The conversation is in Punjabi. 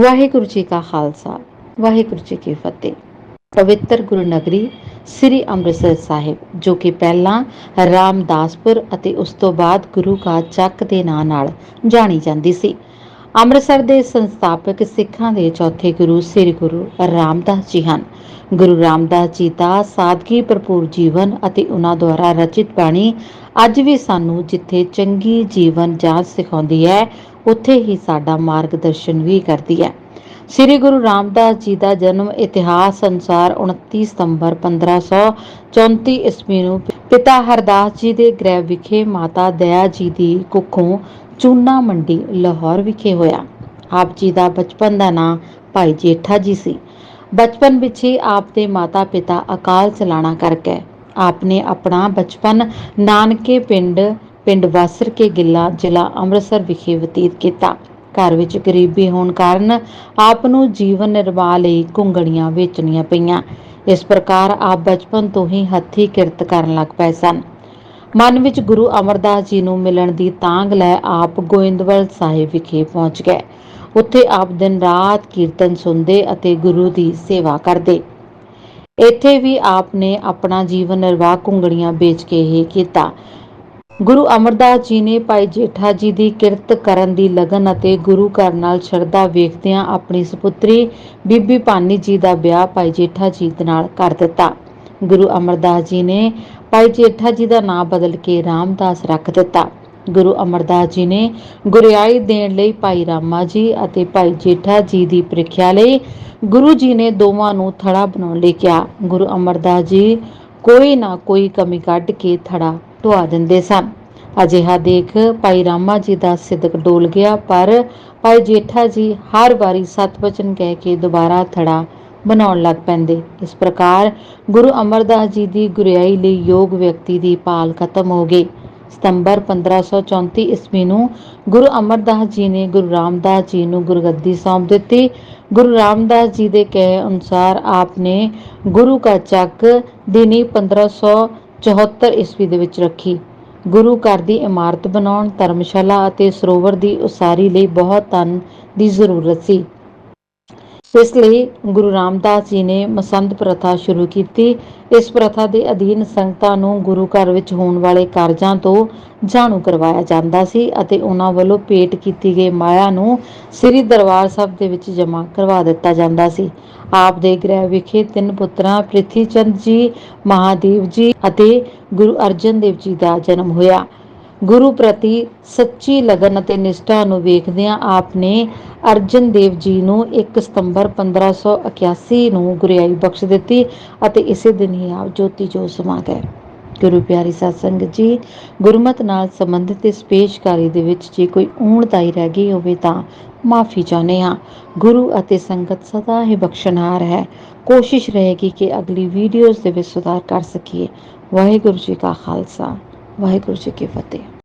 ਵਾਹਿਗੁਰੂ ਜੀ ਕਾ ਖਾਲਸਾ, ਵਾਹਿਗੁਰੂ ਜੀ ਕੀ ਫਤਿਹ। ਪਵਿੱਤਰ ਗੁਰੂ ਨਗਰੀ ਸ੍ਰੀ ਅੰਮ੍ਰਿਤਸਰ ਸਾਹਿਬ, ਜੋ ਕਿ ਪਹਿਲਾਂ ਰਾਮਦਾਸਪੁਰ ਅਤੇ ਉਸ ਤੋਂ ਬਾਅਦ ਗੁਰੂ ਕਾ ਚੱਕ ਦੇ ਨਾਂ ਨਾਲ ਜਾਣੀ ਜਾਂਦੀ ਸੀ। ਅੰਮ੍ਰਿਤਸਰ ਦੇ ਸੰਸਥਾਪਕ ਸਿੱਖਾਂ ਦੇ ਚੌਥੇ ਗੁਰੂ ਸ੍ਰੀ ਗੁਰੂ ਰਾਮਦਾਸ ਜੀ ਹਨ। ਗੁਰੂ ਰਾਮਦਾਸ ਜੀ ਦਾ ਸਾਦਗੀ ਭਰਪੂਰ ਜੀਵਨ ਅਤੇ ਉਹਨਾਂ ਦੁਆਰਾ ਰਚਿਤ ਬਾਣੀ ਅੱਜ ਵੀ ਸਾਨੂੰ ਜਿੱਥੇ ਚੰਗੀ ਜੀਵਨ ਜਾਂਚ ਸਿਖਾਉਂਦੀ ਹੈ, ਉੱਥੇ ਹੀ ਸਾਡਾ ਮਾਰਗਦਰਸ਼ਨ ਵੀ ਕਰਦੀ ਹੈ। ਸ੍ਰੀ ਗੁਰੂ ਰਾਮਦਾਸ ਜੀ ਦਾ ਜਨਮ ਇਤਿਹਾਸ ਅਨੁਸਾਰ 29 ਸਤੰਬਰ 1534 ਈਸਵੀ ਨੂੰ ਪਿਤਾ ਹਰਦਾਸ ਜੀ ਦੇ ਗ੍ਰਹਿ ਵਿਖੇ ਮਾਤਾ ਦਇਆ ਜੀ ਦੀ ਕੁੱਖੋਂ ਚੂਨਾ ਮੰਡੀ ਲਾਹੌਰ ਵਿਖੇ ਹੋਇਆ। ਆਪ ਜੀ ਦਾ ਬਚਪਨ ਦਾ ਨਾਂ ਭਾਈ ਜੇਠਾ ਜੀ ਸੀ। ਬਚਪਨ ਵਿੱਚ ਹੀ ਆਪ ਦੇ ਮਾਤਾ ਪਿਤਾ ਅਕਾਲ ਚਲਾਣਾ ਕਰ ਗਏ। ਆਪ ਨੇ ਆਪਣਾ ਬਚਪਨ ਨਾਨਕੇ ਪਿੰਡ ਪਿੰਡ ਵਾਸਰ ਕੇ ਗਿੱਲਾ, ਜ਼ਿਲ੍ਹਾ ਅੰਮ੍ਰਿਤਸਰ ਵਿਖੇ ਬਤੀਤ ਕੀਤਾ। ਘਰ ਵਿੱਚ ਗਰੀਬੀ ਹੋਣ ਕਾਰਨ ਆਪ ਨੂੰ ਜੀਵਨ ਨਿਰਵਾਹ ਲਈ ਘੁੰਗਣੀਆਂ ਵੇਚਣੀਆਂ ਪਈਆਂ। ਇਸ ਪ੍ਰਕਾਰ ਆਪ ਬਚਪਨ ਤੋਂ ਹੀ ਹੱਥੀ ਕਿਰਤ ਕਰਨ ਲੱਗ ਪਏ ਸਨ। ਮਨ ਵਿੱਚ ਗੁਰੂ ਅਮਰਦਾਸ ਜੀ ਨੂੰ ਮਿਲਣ ਦੀ ਤਾਂਗ ਲੈ ਆਪ ਗੋਇੰਦਵਾਲ ਸਾਹਿਬ ਵਿਖੇ ਪਹੁੰਚ ਗਏ। ਉੱਥੇ ਆਪ ਦਿਨ ਰਾਤ ਕੀਰਤਨ ਸੁਣਦੇ ਅਤੇ ਗੁਰੂ ਦੀ ਸੇਵਾ ਕਰਦੇ। ਇੱਥੇ ਵੀ ਆਪ ਨੇ ਆਪਣਾ ਜੀਵਨ ਨਿਰਵਾਹ ਘੁੰਗੜੀਆਂ ਵੇਚ ਕੇ ਹੀ ਕੀਤਾ। ਗੁਰੂ ਅਮਰਦਾਸ ਜੀ ਨੇ ਭਾਈ ਜੇਠਾ ਜੀ ਦੀ ਕਿਰਤ ਕਰਨ ਦੀ ਲਗਨ ਅਤੇ ਗੁਰੂ ਘਰ ਨਾਲ ਸ਼ਰਧਾ ਵੇਖਦਿਆਂ ਆਪਣੀ ਸੁਪੁੱਤਰੀ ਬੀਬੀ ਭਾਨੀ ਜੀ ਦਾ ਵਿਆਹ ਭਾਈ ਜੇਠਾ ਜੀ ਦੇ ਨਾਲ ਕਰ ਦਿੱਤਾ। ਗੁਰੂ ਅਮਰਦਾਸ ਜੀ ਨੇ ਭਾਈ ਜੇਠਾ ਜੀ ਦਾ ਨਾਮ ਬਦਲ ਕੇ ਰਾਮਦਾਸ ਰੱਖ ਦਿੱਤਾ। ਗੁਰੂ ਅਮਰਦਾਸ ਜੀ ਨੇ ਗੁਰਿਆਈ ਦੇਣ ਲਈ ਭਾਈ ਰਾਮਾ ਜੀ ਅਤੇ ਭਾਈ ਜੇਠਾ ਜੀ ਦੀ ਪ੍ਰੀਖਿਆ ਲਈ ਗੁਰੂ ਜੀ ਨੇ ਦੋਵਾਂ ਨੂੰ ਥੜਾ ਬਣਾਉਣ ਲਈ ਕਿਹਾ। ਗੁਰੂ ਅਮਰਦਾਸ ਜੀ ਕੋਈ ਨਾ ਕੋਈ ਕਮੀ ਕੱਢ ਕੇ ਥੜਾ ਢਵਾ ਦਿੰਦੇ ਸਨ। ਅਜਿਹਾ ਦੇਖ ਭਾਈ ਰਾਮਾ ਜੀ ਦਾ ਸਿਦਕ ਡੋਲ ਗਿਆ, ਪਰ ਭਾਈ ਜੇਠਾ ਜੀ ਹਰ ਵਾਰੀ ਸਤ ਵਚਨ ਕਹਿ ਕੇ ਦੁਬਾਰਾ ਥੜਾ ਬਣਾਉਣ ਲੱਗ ਪੈਂਦੇ। ਇਸ ਪ੍ਰਕਾਰ ਗੁਰੂ ਅਮਰਦਾਸ ਜੀ ਦੀ ਗੁਰਿਆਈ ਲਈ ਯੋਗ ਵਿਅਕਤੀ ਦੀ ਪਾਲ ਖਤਮ ਹੋ ਗਈ। ਸਤੰਬਰ 1534 ਈਸਵੀ ਨੂੰ ਗੁਰੂ ਅਮਰਦਾਸ ਜੀ ਨੇ ਗੁਰੂ ਰਾਮਦਾਸ ਜੀ ਨੂੰ ਗੁਰਗੱਦੀ ਸੌਂਪ ਦਿੱਤੀ। ਗੁਰੂ ਰਾਮਦਾਸ ਜੀ ਦੇ ਕਹੇ ਅਨੁਸਾਰ ਆਪ ਨੇ ਗੁਰੂ ਕਾ ਚੱਕ ਦੀ ਨੀਂਹ 1574 ਈਸਵੀ ਦੇ ਵਿੱਚ ਰੱਖੀ। ਗੁਰੂ ਘਰ ਦੀ ਇਮਾਰਤ ਬਣਾਉਣ, ਧਰਮਸ਼ਾਲਾ ਅਤੇ ਸਰੋਵਰ ਦੀ ਉਸਾਰੀ ਲਈ ਬਹੁਤ ਧਨ ਦੀ ਜ਼ਰੂਰਤ ਸੀ। ਇਸ ਲਈ ਗੁਰੂ ਰਾਮਦਾਸ ਜੀ ਨੇ ਮਸੰਦ ਪ੍ਰਥਾ ਸ਼ੁਰੂ ਕੀਤੀ। ਇਸ ਪ੍ਰਥਾ ਦੇ ਅਧੀਨ ਸੰਗਤਾਂ ਨੂੰ ਗੁਰੂ ਘਰ ਵਿੱਚ ਹੋਣ ਵਾਲੇ ਕਾਰਜਾਂ ਤੋਂ ਜਾਣੂ ਕਰਵਾਇਆ ਜਾਂਦਾ ਸੀ ਅਤੇ ਉਹਨਾਂ ਵੱਲੋਂ ਭੇਟ ਕੀਤੀ ਗਈ ਮਾਇਆ ਨੂੰ ਸ੍ਰੀ ਦਰਬਾਰ ਸਾਹਿਬ ਦੇ ਵਿੱਚ ਜਮ੍ਹਾਂ ਕਰਵਾ ਦਿੱਤਾ ਜਾਂਦਾ ਸੀ। ਆਪ ਦੇ ਗ੍ਰਹਿ ਵਿਖੇ ਤਿੰਨ ਪੁੱਤਰਾਂ ਪ੍ਰਿਥੀ ਚੰਦ ਜੀ, ਮਹਾਦੇਵ ਜੀ ਅਤੇ ਗੁਰੂ ਅਰਜਨ ਦੇਵ ਜੀ ਦਾ ਜਨਮ ਹੋਇਆ। ਗੁਰੂ ਪ੍ਰਤੀ ਸੱਚੀ ਲਗਨ ਅਤੇ ਨਿਸ਼ਠਾ ਨੂੰ ਵੇਖਦਿਆਂ ਆਪ ਨੇ ਅਰਜਨ ਦੇਵ ਜੀ ਨੂੰ 1 ਸਤੰਬਰ 1581 ਨੂੰ ਗੁਰਿਆਈ ਬਖਸ਼ ਦਿੱਤੀ ਅਤੇ ਇਸੇ ਦਿਨ ਹੀ ਆਪ ਜੋਤੀ ਜੋਤ ਸਮਾ ਗਏ। ਗੁਰੂ ਪਿਆਰੀ ਸਾਧ ਸੰਗਤ ਜੀ, ਗੁਰਮਤ ਨਾਲ ਸੰਬੰਧਿਤ ਇਸ ਪੇਸ਼ਕਾਰੀ ਦੇ ਵਿੱਚ ਜੇ ਕੋਈ ਊਣਤਾਈ ਰਹਿ ਗਈ ਹੋਵੇ ਤਾਂ ਮਾਫੀ ਚਾਹੁੰਦੇ ਹਾਂ। ਗੁਰੂ ਅਤੇ ਸੰਗਤ ਸਦਾ ਹੀ ਬਖਸ਼ਣਹਾਰ ਹੈ। ਕੋਸ਼ਿਸ਼ ਰਹੇਗੀ ਕਿ ਅਗਲੀ ਵੀਡੀਓਜ਼ ਦੇ ਵਿੱਚ ਸੁਧਾਰ ਕਰ ਸਕੀਏ। ਵਾਹਿਗੁਰੂ ਜੀ ਕਾ ਖਾਲਸਾ। ਵਾਹਿਗੁਰੂ ਜੀ ਕੀ ਫਤਿਹ।